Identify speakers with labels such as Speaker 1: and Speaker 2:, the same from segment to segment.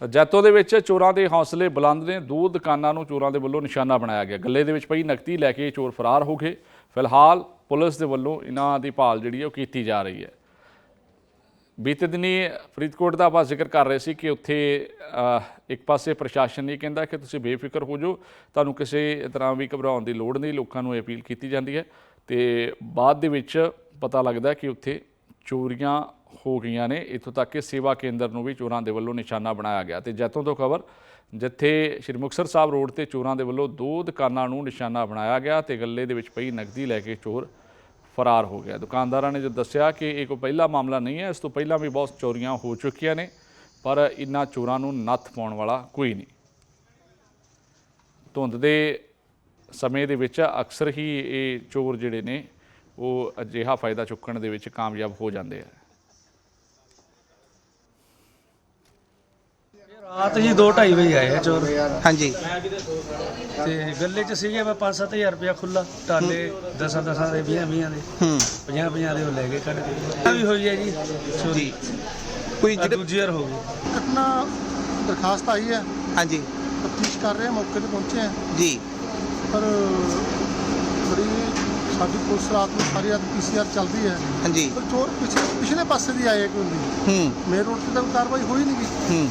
Speaker 1: ਜੈਤੋ ਦੇ ਵਿੱਚ ਚੋਰਾਂ ਦੇ ਹੌਸਲੇ ਬੁਲੰਦ ਨੇ। ਦੋ ਦੁਕਾਨਾਂ ਨੂੰ ਚੋਰਾਂ ਦੇ ਵੱਲੋਂ ਨਿਸ਼ਾਨਾ ਬਣਾਇਆ ਗਿਆ। ਗੱਲੇ ਦੇ ਵਿੱਚ ਪਈ ਨਕਦੀ ਲੈ ਕੇ ਚੋਰ ਫਰਾਰ ਹੋ ਗਏ। ਫਿਲਹਾਲ ਪੁਲਿਸ ਦੇ ਵੱਲੋਂ ਇਹਨਾਂ ਦੀ ਭਾਲ ਜਿਹੜੀ ਹੈ ਉਹ ਕੀਤੀ ਜਾ ਰਹੀ ਹੈ। ਬੀਤੇ ਦਿਨੀ ਫਰੀਦਕੋਟ ਦਾ ਆਪਾਂ ਜ਼ਿਕਰ ਕਰ ਰਹੇ ਸੀ ਕਿ ਉੱਥੇ ਇੱਕ ਪਾਸੇ ਪ੍ਰਸ਼ਾਸਨ ਇਹ ਕਹਿੰਦਾ ਕਿ ਤੁਸੀਂ ਬੇਫਿਕਰ ਹੋ ਜਾਓ। ਤੁਹਾਨੂੰ ਕਿਸੇ ਤਰ੍ਹਾਂ ਵੀ ਘਬਰਾਉਣ ਦੀ ਲੋੜ ਨਹੀਂ। ਲੋਕਾਂ ਨੂੰ ਅਪੀਲ ਕੀਤੀ ਜਾਂਦੀ ਹੈ। ਤੇ ਬਾਅਦ ਦੇ ਵਿੱਚ ਪਤਾ ਲੱਗਦਾ ਕਿ ਉੱਥੇ ਚੋਰੀਆਂ ਹੋ ਗਈਆਂ ਨੇ। ਇੱਥੋਂ ਤੱਕ ਕਿ ਸੇਵਾ ਕੇਂਦਰ ਨੂੰ ਵੀ ਚੋਰਾਂ ਦੇ ਵੱਲੋਂ ਨਿਸ਼ਾਨਾ ਬਣਾਇਆ ਗਿਆ ਤੇ ਜੈਤੋਂ ਤੋਂ ਖਬਰ, ਜਿੱਥੇ ਸ਼੍ਰੀ ਮੁਕਤਸਰ ਸਾਹਿਬ ਰੋਡ ਤੇ ਚੋਰਾਂ ਦੇ ਵੱਲੋਂ ਦੋ ਦੁਕਾਨਾਂ ਨੂੰ ਨਿਸ਼ਾਨਾ ਬਣਾਇਆ ਗਿਆ ਤੇ ਗੱਲੇ ਦੇ ਵਿੱਚ ਪਈ ਨਕਦੀ ਲੈ ਕੇ ਚੋਰ ਫਰਾਰ ਹੋ ਗਿਆ। ਦੁਕਾਨਦਾਰਾਂ ਨੇ ਜੋ ਦੱਸਿਆ ਕਿ ਇਹ ਕੋਈ ਪਹਿਲਾ ਮਾਮਲਾ ਨਹੀਂ ਹੈ, ਇਸ ਤੋਂ ਪਹਿਲਾਂ ਵੀ ਬਹੁਤ ਚੋਰੀਆਂ ਹੋ ਚੁੱਕੀਆਂ ਨੇ, ਪਰ ਇਨ੍ਹਾਂ ਚੋਰਾਂ ਨੂੰ ਨੱਥ ਪਾਉਣ ਵਾਲਾ ਕੋਈ ਨਹੀਂ। ਧੁੰਦ ਦੇ ਸਮੇਂ ਦੇ ਵਿੱਚ ਅਕਸਰ ਹੀ ਇਹ ਚੋਰ ਜਿਹੜੇ ਨੇ, ਉਹ ਅਜਿਹਾ ਫਾਇਦਾ ਚੁੱਕਣ ਦੇ ਵਿੱਚ ਕਾਮਯਾਬ ਹੋ ਜਾਂਦੇ ਆ।
Speaker 2: ਰਾਤ ਜੀ 2:30 ਵਜੇ ਆਏ ਆ ਚੋਰ।
Speaker 3: ਹਾਂਜੀ।
Speaker 2: ਤੇ ਗੱਲੇ 'ਚ ਸੀਗੇ ਮੈਂ 5-7000 ਰੁਪਇਆ ਖੁੱਲਾ ਟਾਲੇ 10-10 ਦੇ 20-20 ਦੇ।
Speaker 3: ਹੂੰ।
Speaker 2: 50-50 ਦੇ ਉਹ ਲੈ ਕੇ ਕੱਢ ਕੇ। ਆ ਵੀ ਹੋਈ ਹੈ ਜੀ ਚੋਰੀ।
Speaker 3: ਕੋਈ ਜਿਹੜੇ
Speaker 2: ਦੂਜੀ ਵਾਰ ਹੋ ਗਈ।
Speaker 4: ਘਟਨਾ ਦਰਖਾਸਤ ਆਈ ਹੈ।
Speaker 3: ਹਾਂਜੀ।
Speaker 4: ਤਫਤੀਸ਼ ਕਰ ਰਹੇ ਹਾਂ ਮੌਕੇ ਤੇ ਪਹੁੰਚੇ ਹਾਂ
Speaker 3: ਜੀ।
Speaker 4: ਪਰ ਸਾਡੀ ਪੁਲਿਸ ਰਾਤ ਨੂੰ ਸਾਰੀ ਰਾਤ ਪੀਸੀਆਰ ਚੱਲਦੀ ਹੈ।
Speaker 3: ਹਾਂਜੀ।
Speaker 4: ਪਰ ਚੋਰ ਪਿਛਲੇ ਪਿਛਲੇ ਪਾਸੇ ਦੀ ਆਏ ਕੋਈ ਹੁੰਦੀ
Speaker 3: ਹੂੰ।
Speaker 4: ਮੇਨ ਰੋਡ ਤੇ ਤਾਂ ਕਾਰਵਾਈ ਹੋਈ ਨਹੀਂ ਗਈ।
Speaker 3: ਹੂੰ।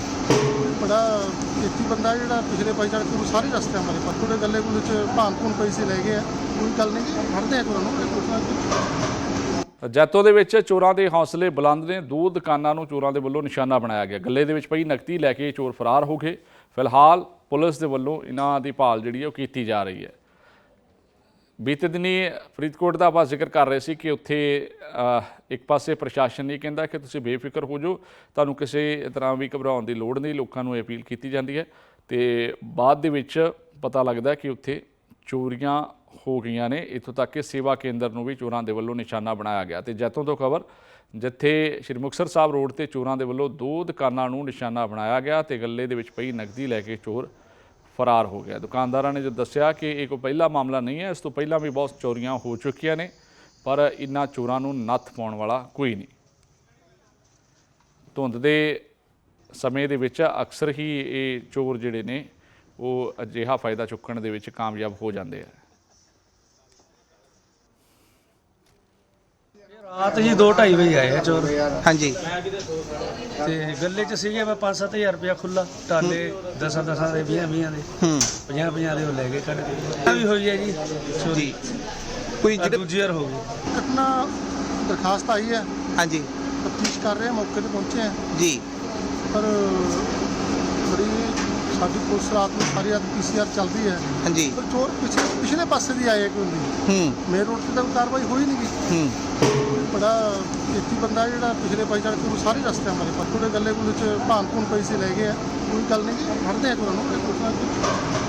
Speaker 4: ਬੜਾ ਇੱਥੇ ਬੰਦਾ ਜਿਹੜਾ ਪਿਛਲੇ ਪਾਸੇ ਚੜ ਕੇ ਉਹ ਸਾਰੇ ਰਸਤੇ ਮਾਰੇ ਪਰ ਥੋੜੇ ਗੱਲੇ ਗੁੱਲੇ ਚ ਭਾਨ ਭੂਨ ਪਈ ਸੀ ਲੈ ਗਏ ਆ। ਕੋਈ ਗੱਲ ਨਹੀਂ ਫੜਦੇ ਆ ਚੋਰਾਂ ਨੂੰ ਇਹ ਕੁਛ ਨਾ ਕੁਛ
Speaker 1: ਜੈਤੋ ਦੇ ਵਿੱਚ ਚੋਰਾਂ ਦੇ ਹੌਸਲੇ ਬੁਲੰਦ ਨੇ। ਦੋ ਦੁਕਾਨਾਂ ਨੂੰ ਚੋਰਾਂ ਦੇ ਵੱਲੋਂ ਨਿਸ਼ਾਨਾ ਬਣਾਇਆ ਗਿਆ। ਗੱਲੇ ਦੇ ਵਿੱਚ ਪਈ ਨਕਦੀ ਲੈ ਕੇ ਚੋਰ ਫਰਾਰ ਹੋ ਗਏ। ਫਿਲਹਾਲ ਪੁਲਿਸ ਦੇ ਵੱਲੋਂ ਇਹਨਾਂ ਦੀ ਭਾਲ ਜਿਹੜੀ ਹੈ ਉਹ ਕੀਤੀ ਜਾ ਰਹੀ ਹੈ। ਬੀਤੇ ਦਿਨੀ ਫਰੀਦਕੋਟ ਦਾ ਆਪਾਂ ਜ਼ਿਕਰ ਕਰ ਰਹੇ ਸੀ ਕਿ ਉੱਥੇ ਇੱਕ ਪਾਸੇ ਪ੍ਰਸ਼ਾਸਨ ਇਹ ਕਹਿੰਦਾ ਕਿ ਤੁਸੀਂ ਬੇਫਿਕਰ ਹੋ ਜਾਓ, ਤੁਹਾਨੂੰ ਕਿਸੇ ਤਰ੍ਹਾਂ ਵੀ ਘਬਰਾਉਣ ਦੀ ਲੋੜ ਨਹੀਂ, ਲੋਕਾਂ ਨੂੰ ਅਪੀਲ ਕੀਤੀ ਜਾਂਦੀ ਹੈ ਤੇ ਬਾਅਦ ਦੇ ਵਿੱਚ ਪਤਾ ਲੱਗਦਾ ਕਿ ਉੱਥੇ ਚੋਰੀਆਂ ਹੋ ਗਈਆਂ ਨੇ, ਇੱਥੋਂ ਤੱਕ ਕਿ ਸੇਵਾ ਕੇਂਦਰ ਨੂੰ ਵੀ ਚੋਰਾਂ ਦੇ ਵੱਲੋਂ ਨਿਸ਼ਾਨਾ ਬਣਾਇਆ ਗਿਆ ਤੇ ਜੈਤੋਂ ਤੋਂ ਖਬਰ, ਜਿੱਥੇ ਸ਼੍ਰੀ ਮੁਕਤਸਰ ਸਾਹਿਬ ਰੋਡ ਤੇ ਚੋਰਾਂ ਦੇ ਵੱਲੋਂ ਦੋ ਦੁਕਾਨਾਂ ਨੂੰ ਨਿਸ਼ਾਨਾ ਬਣਾਇਆ ਗਿਆ ਤੇ ਗੱਲੇ ਦੇ ਵਿੱਚ ਪਈ ਨਕਦੀ ਲੈ ਕੇ ਚੋਰ ਫਰਾਰ ਹੋ ਗਿਆ। ਦੁਕਾਨਦਾਰਾਂ ਨੇ ਜੋ ਦੱਸਿਆ ਕਿ ਇਹ ਕੋਈ ਪਹਿਲਾ ਮਾਮਲਾ ਨਹੀਂ ਹੈ, ਇਸ ਤੋਂ ਪਹਿਲਾਂ ਵੀ ਬਹੁਤ ਚੋਰੀਆਂ ਹੋ ਚੁੱਕੀਆਂ ਨੇ, ਪਰ ਇਨ੍ਹਾਂ ਚੋਰਾਂ ਨੂੰ ਨੱਥ ਪਾਉਣ ਵਾਲਾ ਕੋਈ ਨਹੀਂ। ਧੁੰਦ ਦੇ ਸਮੇਂ ਦੇ ਵਿੱਚ ਅਕਸਰ ਹੀ ਇਹ ਚੋਰ ਜਿਹੜੇ ਨੇ, ਉਹ ਅਜਿਹਾ ਫਾਇਦਾ ਚੁੱਕਣ ਦੇ ਵਿੱਚ ਕਾਮਯਾਬ ਹੋ ਜਾਂਦੇ ਆ।
Speaker 2: ਰਾਤ ਜੀ 2:30 ਵਜੇ ਆਏ ਆ ਚੋਰ।
Speaker 3: ਹਾਂਜੀ।
Speaker 2: ਤੇ ਗੱਲੇ 'ਚ ਸੀਗੇ ਮੈਂ 5-7000 ਰੁਪਇਆ ਖੁੱਲਾ ਟਾਲੇ 10-10 ਦੇ 20-20 ਦੇ।
Speaker 3: ਹੂੰ।
Speaker 2: 50-50 ਦੇ ਉਹ ਲੈ ਕੇ ਕੱਢ ਕੇ। ਆ ਵੀ ਹੋਈ ਹੈ ਜੀ। ਚੋਰੀ
Speaker 3: ਕੋਈ
Speaker 2: ਆਹ
Speaker 3: ਜਿਹੜੇ
Speaker 2: ਦੂਜੀ ਵਾਰ ਹੋ ਗਈ।
Speaker 4: ਘਟਨਾ ਦਰਖਾਸਤ ਆਈ ਹੈ।
Speaker 3: ਹਾਂਜੀ।
Speaker 4: ਤਫਤੀਸ਼ ਕਰ ਰਹੇ ਹਾਂ ਮੌਕੇ ਤੇ ਪਹੁੰਚੇ ਹਾਂ
Speaker 3: ਜੀ।
Speaker 4: ਪਰ ਬੜੀ ਸਾਡੀ ਪੁਲਿਸ ਰਾਤ ਨੂੰ ਸਾਰੀ ਰਾਤ ਪੀਸੀਆਰ ਚੱਲਦੀ ਹੈ।
Speaker 3: ਹਾਂਜੀ।
Speaker 4: ਪਰ ਚੋਰ ਪਿਛਲੇ ਪਿਛਲੇ ਪਾਸੇ ਦੀ ਆਏ ਕੋਈ ਹੁੰਦੀ
Speaker 3: ਹੂੰ।
Speaker 4: ਮੇਨ ਰੋਡ ਤੇ ਤਾਂ ਕੋਈ ਕਾਰਵਾਈ ਹੋਈ ਨਹੀਂ ਗਈ।
Speaker 3: ਹੂੰ।
Speaker 4: ਬੜਾ ਖੇਤੀ ਬੰਦਾ ਜਿਹੜਾ ਪਿਛਲੇ ਪਾਸੇ ਨੂੰ ਕੇ ਉਹ ਸਾਰੇ ਰਸਤੇ ਮਾਰੇ ਪਰ ਥੋੜੇ ਗੱਲੇ ਗੁੱਲੇ ਚ ਭਾਨ ਭੂਨ ਪਈ ਲੈ ਗਏ ਆ। ਕੋਈ ਗੱਲ ਨਹੀਂ ਗੀ, ਫੜਦੇ ਆ ਚੋਰਾਂ